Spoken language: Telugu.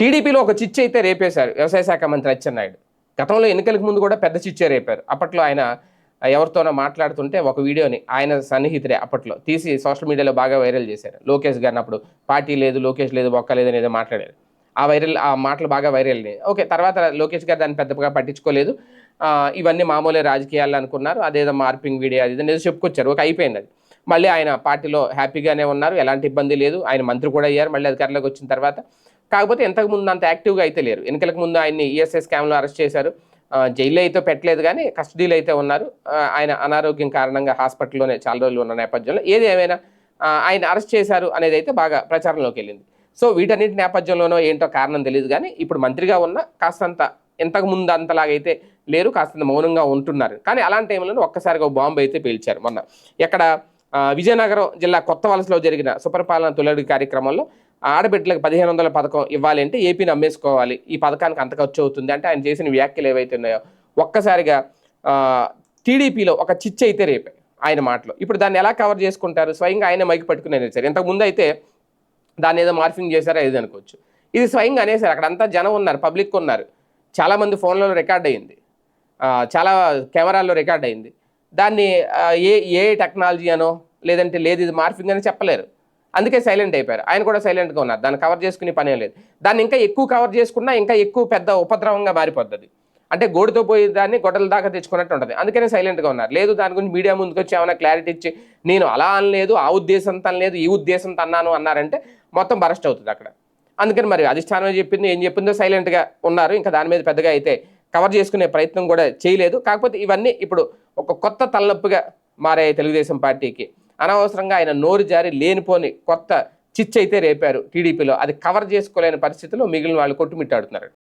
టీడీపీలో ఒక చిచ్చు అయితే రేపేశారు. వ్యవసాయ శాఖ మంత్రి అచ్చెన్నాయుడు. గతంలో ఎన్నికలకు ముందు కూడా పెద్ద చిచ్చే రేపారు. అప్పట్లో ఆయన ఎవరితోనో మాట్లాడుతుంటే ఒక వీడియోని ఆయన సన్నిహితుడే అప్పట్లో తీసి సోషల్ మీడియాలో బాగా వైరల్ చేశారు. లోకేష్ గారిని అప్పుడు పార్టీ లేదు లోకేష్ లేదు ఒక్క లేదు అనేది మాట్లాడారు. ఆ వైరల్ ఆ మాటలు బాగా వైరల్ అయినాయి. ఓకే తర్వాత లోకేష్ గారు దాన్ని పెద్దగా పట్టించుకోలేదు. ఇవన్నీ మామూలే రాజకీయాలు అనుకున్నారు. అదేదో మార్పింగ్ వీడియో అది అనేది చెప్పుకొచ్చారు. ఒక అయిపోయింది అది. మళ్ళీ ఆయన పార్టీలో హ్యాపీగానే ఉన్నారు. ఎలాంటి ఇబ్బంది లేదు. ఆయన మంత్రి కూడా అయ్యారు. మళ్ళీ అధికారంలోకి వచ్చిన తర్వాత కాకపోతే ఇంతకు ముందు అంత యాక్టివ్గా అయితే లేరు. ఎన్నికలకు ముందు ఆయన్ని ఈఎస్ఐ స్కామ్లో అరెస్ట్ చేశారు. జైల్లో అయితే పెట్టలేదు కానీ కస్టడీలో అయితే ఉన్నారు. ఆయన అనారోగ్యం కారణంగా హాస్పిటల్లోనే చాలా రోజులు ఉన్న నేపథ్యంలో ఏది ఏమైనా ఆయన అరెస్ట్ చేశారు అనేది అయితే బాగా ప్రచారంలోకి వెళ్ళింది. సో వీటన్నిటి నేపథ్యంలోనో ఏంటో కారణం తెలియదు కానీ ఇప్పుడు మంత్రిగా ఉన్న కాస్తంత ఇంతకు ముందు అంతలాగైతే లేరు కాస్తంత మౌనంగా ఉంటున్నారు. కానీ అలాంటి టైంలో ఒక్కసారిగా ఒక బాంబు అయితే పేల్చారు మొన్న. ఎక్కడ విజయనగరం జిల్లా కొత్త వలసలో జరిగిన సుపరిపాలన తొలడి కార్యక్రమంలో ఆడబిడ్డలకు పదిహేను వందల పథకం ఇవ్వాలి అంటే ఏపీని అమ్మేసుకోవాలి. ఈ పథకానికి అంత ఖర్చు అవుతుంది అంటే ఆయన చేసిన వ్యాఖ్యలు ఏవైతే ఉన్నాయో ఒక్కసారిగా టీడీపీలో ఒక చిచ్చు అయితే రేపే ఆయన మాటలు. ఇప్పుడు దాన్ని ఎలా కవర్ చేసుకుంటారు? స్వయంగా ఆయన మైకి పట్టుకుని అనేసారు ఇంతకు ముందు అయితే దాన్ని ఏదో మార్ఫింగ్ చేశారో ఏది అనుకోవచ్చు. ఇది స్వయంగా అనేసారు అక్కడ అంతా జనం ఉన్నారు పబ్లిక్ ఉన్నారు. చాలామంది ఫోన్లలో రికార్డ్ అయింది. చాలా కెమెరాల్లో రికార్డ్ అయింది. దాన్ని ఏ ఏ టెక్నాలజీ అనో లేదంటే లేదు ఇది మార్ఫింగ్ అని చెప్పలేరు. అందుకే సైలెంట్ అయిపోయారు. ఆయన కూడా సైలెంట్గా ఉన్నారు. దాన్ని కవర్ చేసుకునే పనే లేదు. దాన్ని ఇంకా ఎక్కువ కవర్ చేసుకున్నా ఇంకా ఎక్కువ పెద్ద ఉపద్రవంగా మారిపోతుంది అంటే గోడుతో పోయి దాన్ని గొడవల దాకా తెచ్చుకున్నట్టు ఉంటుంది. అందుకనే సైలెంట్గా ఉన్నారు. లేదు దాని గురించి మీడియా ముందుకు వచ్చి ఏమైనా క్లారిటీ ఇచ్చి నేను అలా అనలేదు ఆ ఉద్దేశంతో అనలేదు ఈ ఉద్దేశంతో అన్నాను అన్నారంటే మొత్తం బరస్ట్ అవుతుంది అక్కడ. అందుకని మరి అధిష్టానం చెప్పింది? ఏం చెప్పిందో సైలెంట్గా ఉన్నారు. ఇంకా దాని మీద పెద్దగా అయితే కవర్ చేసుకునే ప్రయత్నం కూడా చేయలేదు. కాకపోతే ఇవన్నీ ఇప్పుడు ఒక కొత్త తలనొప్పిగా మారాయి తెలుగుదేశం పార్టీకి. అనవసరంగా ఆయన నోరు జారి లేనిపోని కొత్త చిచ్చు అయితే రేపారు టీడీపీలో. అది కవర్ చేసుకోలేని పరిస్థితిలో మిగిలిన వాళ్ళు కొట్టుమిట్టాడుతున్నారు.